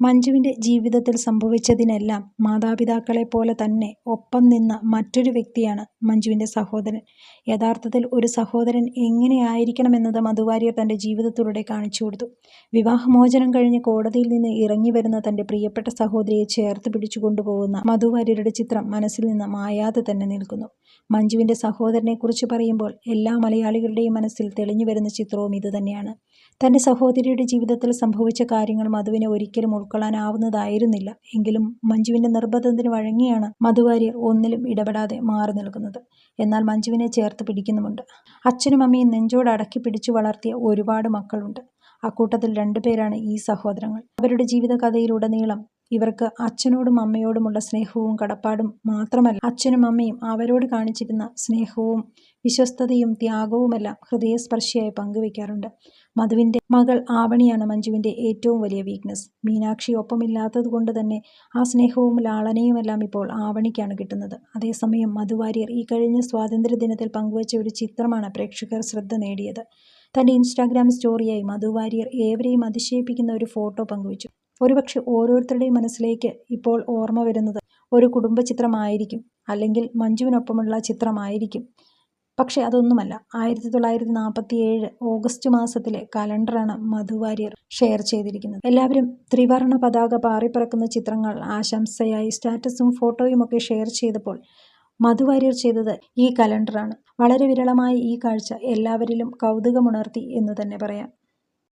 മഞ്ജുവിന്റെ ജീവിതത്തിൽ സംഭവിച്ചതിനെല്ലാം മാതാപിതാക്കളെപ്പോലെ തന്നെ ഒപ്പം നിന്ന മറ്റൊരു വ്യക്തിയാണ് മഞ്ജുവിന്റെ സഹോദരൻ. യഥാർത്ഥത്തിൽ ഒരു സഹോദരൻ എങ്ങനെയായിരിക്കണമെന്നത് മധുവാര്യർ തന്റെ ജീവിതത്തിലൂടെ കാണിച്ചു കൊടുത്തു വിവാഹമോചനം കഴിഞ്ഞ് കോടതിയിൽ നിന്ന് ഇറങ്ങി വരുന്ന തന്റെ പ്രിയപ്പെട്ട സഹോദരിയെ ചേർത്ത് പിടിച്ചു കൊണ്ടുപോകുന്ന മധുവാര്യരുടെ ചിത്രം മനസ്സിൽ നിന്ന് മായാതെ തന്നെ നിൽക്കുന്നു. മഞ്ജുവിന്റെ സഹോദരനെക്കുറിച്ച് പറയുമ്പോൾ എല്ലാ മലയാളികളുടെയും മനസ്സിൽ തെളിഞ്ഞു വരുന്ന ചിത്രവും ഇതുതന്നെയാണ്. തന്റെ സഹോദരിയുടെ ജീവിതത്തിൽ സംഭവിച്ച കാര്യങ്ങൾ മധുവിനെ ഒരിക്കലും ഉൾക്കൊള്ളാനാവുന്നതായിരുന്നില്ല. എങ്കിലും മഞ്ജുവിന്റെ നിർബന്ധത്തിന് വഴങ്ങിയാണ് മധുവാര്യർ ഒന്നിലും ഇടപെടാതെ മാറി നിൽക്കുന്നത്. എന്നാൽ മഞ്ജുവിനെ ചേർത്ത് പിടിക്കുന്നുമുണ്ട്. അച്ഛനും അമ്മയും നെഞ്ചോട് അടക്കിപ്പിടിച്ചു വളർത്തിയ ഒരുപാട് മക്കളുണ്ട്. അക്കൂട്ടത്തിൽ രണ്ടുപേരാണ് ഈ സഹോദരങ്ങൾ. അവരുടെ ജീവിതകഥയിലുടനീളം ഇവർക്ക് അച്ഛനോടും അമ്മയോടുമുള്ള സ്നേഹവും കടപ്പാടും മാത്രമല്ല അച്ഛനും അമ്മയും അവരോട് കാണിച്ചിരുന്ന സ്നേഹവും വിശ്വസ്തതയും ത്യാഗവുമെല്ലാം ഹൃദയസ്പർശിയായി പങ്കുവയ്ക്കാറുണ്ട് മധുവിന്റെ മകൾ ആവണിയാണ് മഞ്ജുവിന്റെ ഏറ്റവും വലിയ വീക്ക്നെസ്. മീനാക്ഷി ഒപ്പമില്ലാത്തത് കൊണ്ട് തന്നെ ആ സ്നേഹവും ലാളനയുമെല്ലാം ഇപ്പോൾ ആവണിക്കാണ് കിട്ടുന്നത്. അതേസമയം മധുവാര്യർ ഈ കഴിഞ്ഞ സ്വാതന്ത്ര്യ ദിനത്തിൽ പങ്കുവച്ച ഒരു ചിത്രമാണ് പ്രേക്ഷകർ ശ്രദ്ധ നേടിയത്. തന്റെ ഇൻസ്റ്റാഗ്രാം സ്റ്റോറിയായി മധുവാര്യർ ഏവരെയും അതിശയിപ്പിക്കുന്ന ഒരു ഫോട്ടോ പങ്കുവെച്ചു. ഒരുപക്ഷേ ഓരോരുത്തരുടെയും മനസ്സിലേക്ക് ഇപ്പോൾ ഓർമ്മ വരുന്നത് ഒരു കുടുംബചിത്രമായിരിക്കും. അല്ലെങ്കിൽ മഞ്ജുവിനൊപ്പമുള്ള ചിത്രമായിരിക്കും. പക്ഷെ അതൊന്നുമല്ല. ആയിരത്തി തൊള്ളായിരത്തി നാൽപ്പത്തി ഏഴ് ഓഗസ്റ്റ് മാസത്തിലെ കലണ്ടറാണ് മധുവാര്യർ ഷെയർ ചെയ്തിരിക്കുന്നത്. എല്ലാവരും ത്രിവർണ പതാക പാറിപ്പറക്കുന്ന ചിത്രങ്ങൾ ആശംസയായി സ്റ്റാറ്റസും ഫോട്ടോയും ഒക്കെ ഷെയർ ചെയ്തപ്പോൾ മധുവാര്യർ ചെയ്തത് ഈ കലണ്ടറാണ്. വളരെ വിരളമായ ഈ കാഴ്ച എല്ലാവരിലും കൗതുകമുണർത്തി എന്ന് തന്നെ പറയാം.